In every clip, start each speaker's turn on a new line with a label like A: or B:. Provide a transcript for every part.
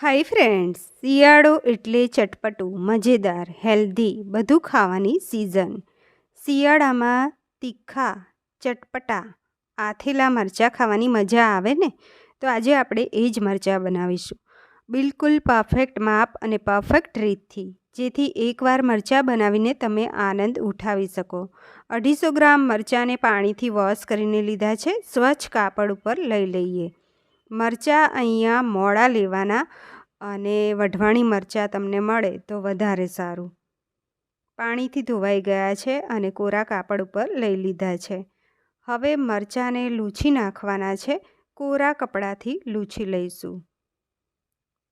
A: Hi friends શિયાળો એટલે ચટપટું, મજેદાર હેલ્ધી બધું ખાવાની સિઝન શિયાળામાં તીખા, ચટપટા, આથેલા મરચાં ખાવાની મજા આવે ને? તો આજે આપણે એ જ મરચાં બનાવીશું. બિલકુલ પરફેક્ટ માપ અને પરફેક્ટ રીતથી, જેથી એકવાર મરચાં બનાવીને તમે આનંદ ઉઠાવી શકો. અઢીસો ગ્રામ મરચાંને પાણીથી વોશ કરીને લીધા છે, સ્વચ્છ કાપડ ઉપર લઈ લઈએ. મરચાં અહીંયા મોડા લેવાના અને વઢવાણી મરચાં તમને મળે તો વધારે સારું. પાણીથી ધોવાઈ ગયા છે અને કોરા કાપડ ઉપર લઈ લીધા છે. હવે મરચાંને લૂછી નાખવાના છે. કોરા કપડાથી લૂછી લઈશું.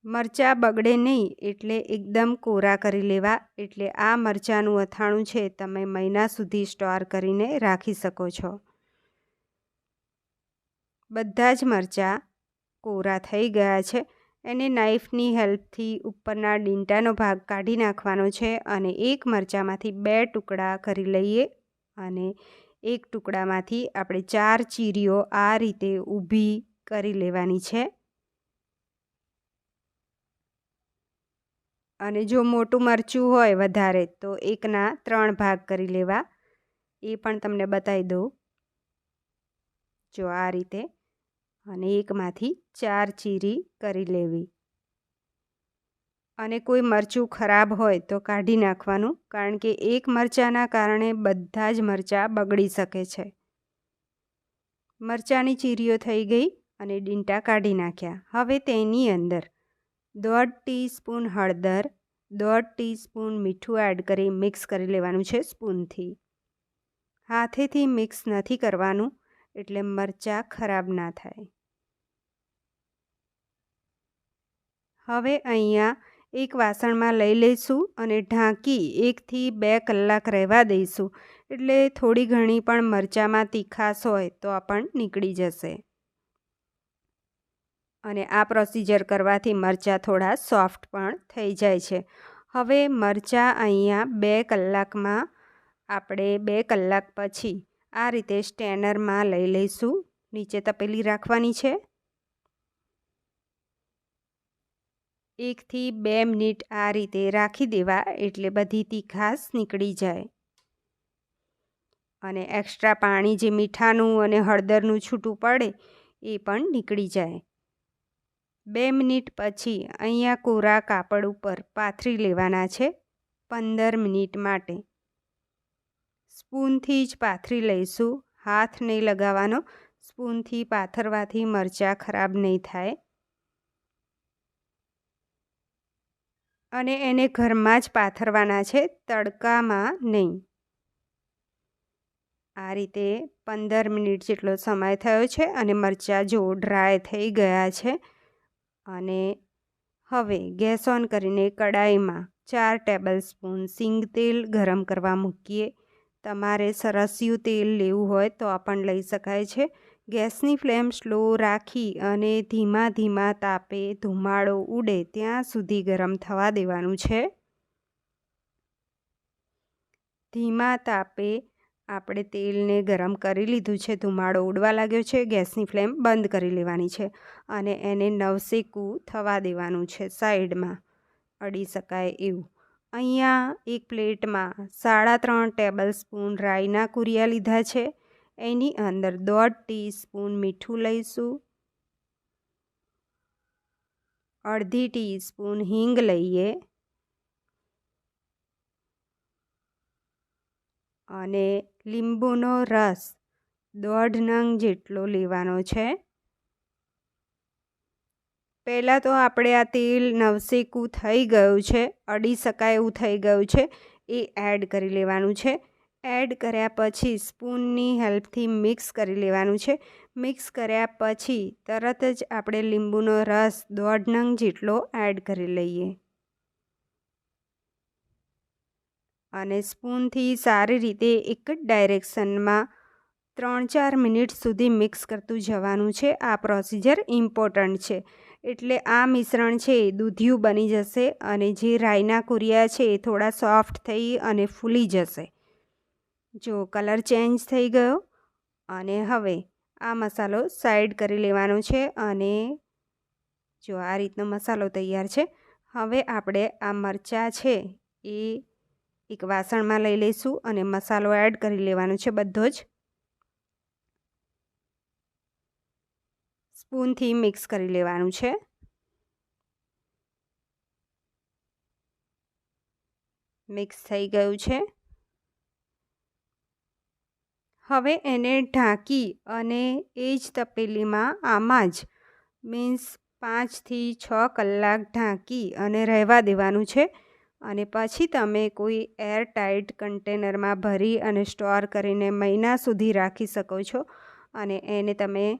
A: મરચાં બગડે નહીં એટલે એકદમ કોરા કરી લેવા એટલે આ મરચાંનું અથાણું છે તમે મહિના સુધી સ્ટોર કરીને રાખી શકો છો. બધા જ મરચાં કોરા થઈ ગયા છે એને નાઈફની હેલ્પથી ઉપરના ડીંટાનો ભાગ કાઢી નાખવાનો છે અને એક મરચાંમાંથી બે ટુકડા કરી લઈએ અને એક ટુકડામાંથી આપણે ચાર ચીરીઓ આ રીતે ઊભી કરી લેવાની છે. અને જો મોટું મરચું હોય વધારે તો એકના ત્રણ ભાગ કરી લેવા. એ પણ તમને બતાવી દઉં. જો આ રીતે અને એકમાંથી ચાર ચીરી કરી લેવી. અને કોઈ મરચું ખરાબ હોય તો કાઢી નાખવાનું, કારણ કે એક મરચાંના કારણે બધા જ મરચાં બગડી શકે છે. મરચાંની ચીરીઓ થઈ ગઈ અને ડીંટા કાઢી નાખ્યા. હવે તેની અંદર દોઢ ટીસ્પૂન હળદર, દોઢ ટીસ્પૂન મીઠું એડ કરી મિક્સ કરી લેવાનું છે સ્પૂનથી. હાથેથી મિક્સ નથી કરવાનું એટલે મરચાં ખરાબ ના થાય. હવે અહીંયા એક વાસણમાં લઈ લઈશું અને ઢાંકી એકથી બે કલાક રહેવા દઈશું. એટલે થોડી ઘણી પણ મરચાંમાં તીખાશ હોય તો પણ નીકળી જશે. અને આ પ્રોસિજર કરવાથી મરચાં થોડા સોફ્ટ પણ થઈ જાય છે. હવે મરચાં અહીંયા બે કલાકમાં, આપણે બે કલાક પછી આ રીતે સ્ટેનરમાં લઈ લઈશું. નીચે તપેલી રાખવાની છે. એકથી બે મિનિટ આ રીતે રાખી દેવા એટલે બધી તીખાસ નીકળી જાય. અને એક્સ્ટ્રા પાણી જે મીઠાનું અને હળદરનું છૂટું પડે, એ પણ નીકળી જાય. બે મિનિટ પછી અહીંયા કોરા કાપડ ઉપર પાથરી લેવાના છે પંદર મિનિટ માટે. સ્પૂનથી જ પાથરી લઈશું. હાથ નહીં લગાવવાનો. સ્પૂનથી પાથરવાથી મરચાં ખરાબ નહીં થાય. અને એને ઘરમાં જ પાથરવાના છે, તડકામાં નહીં. આ રીતે પંદર મિનિટ જેટલો સમય થયો છે અને મરચાં જો ડ્રાય થઈ ગયા છે અને હવે ગેસ ઓન કરીને કડાઈમાં ચાર ટેબલ સ્પૂન સિંગ તેલ ગરમ કરવા મૂકીએ. તમારે સરસ્યું તેલ લેવું હોય તો આ પણ લઈ શકાય છે. ગેસની ફ્લેમ સ્લો રાખી અને ધીમા ધીમા તાપે ધુમાડો ઉડે ત્યાં સુધી ગરમ થવા દેવાનું છે. ધીમા તાપે આપણે તેલને ગરમ કરી લીધું છે. ધુમાડો ઉડવા લાગ્યો છે. ગેસની ફ્લેમ બંધ કરી લેવાની છે અને એને નવસેકું થવા દેવાનું છે સાઈડમાં. અડી શકાય એવું. અહીંયા એક પ્લેટમાં સાડા ત્રણ ટેબલ સ્પૂન રાઈના કુરિયા લીધા છે. એની અંદર દોઢ ટીસ્પૂન મીઠું લઈશું. અડધી ટીસ્પૂન હિંગ લઈએ. અને લીંબુનો રસ દોઢ નંગ જેટલો લેવાનો છે. પહેલાં તો આપણે આ તેલ નવસેકું થઈ ગયું છે, અડી શકાય એવું થઈ ગયું છે, એ એડ કરી લેવાનું છે. એડ કર્યા પછી સ્પૂનની હેલ્પથી મિક્સ કરી લેવાનું છે. મિક્સ કર્યા પછી તરત જ આપણે લીંબુનો રસ દોઢ નંગ જેટલો એડ કરી લઈએ. અને સ્પૂનથી સારી રીતે એક જ ડાયરેક્શનમાં ત્રણ ચાર મિનિટ સુધી મિક્સ કરતું જવાનું છે. આ પ્રોસિજર ઇમ્પોર્ટન્ટ છે. એટલે આ મિશ્રણ છે દૂધિયું બની જશે અને જે રાઈના કુરિયા છે એ થોડા સોફ્ટ થઈ અને ફૂલી જશે. જો કલર ચેન્જ થઈ ગયો અને હવે આ મસાલો સાઈડ કરી લેવાનો છે અને જો આ રીતનો મસાલો તૈયાર છે, હવે આપણે આ મરચાં છે એ એક વાસણમાં લઈ લઈશું અને મસાલો એડ કરી લેવાનો છે બધો જ. સ્પૂનથી મિક્સ કરી લેવાનું છે. મિક્સ થઈ ગયું છે. હવે એને ઢાંકી અને એ જ તપેલીમાં આમાં જ, મીન્સ પાંચથી છ કલાક ઢાંકી અને રહેવા દેવાનું છે. અને પછી તમે કોઈ એરટાઇટ કન્ટેનરમાં ભરી અને સ્ટોર કરીને મહિના સુધી રાખી શકો છો. અને એને તમે,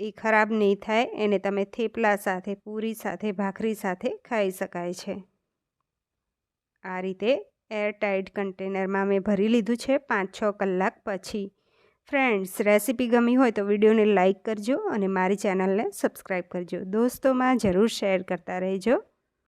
A: એ ખરાબ નહીં થાય, એને તમે થેપલા સાથે, પૂરી સાથે, ભાખરી સાથે ખાઈ શકાય છે. આ રીતે એરટાઇટ કન્ટેનરમાં મેં ભરી લીધું છે પાંચ છ કલાક પછી. ફ્રેન્ડ્સ, રેસીપી ગમી હોય તો વિડીયોને લાઇક કરજો અને મારી ચેનલને સબસ્ક્રાઈબ કરજો. દોસ્તોમાં જરૂર શેર કરતા રહેજો.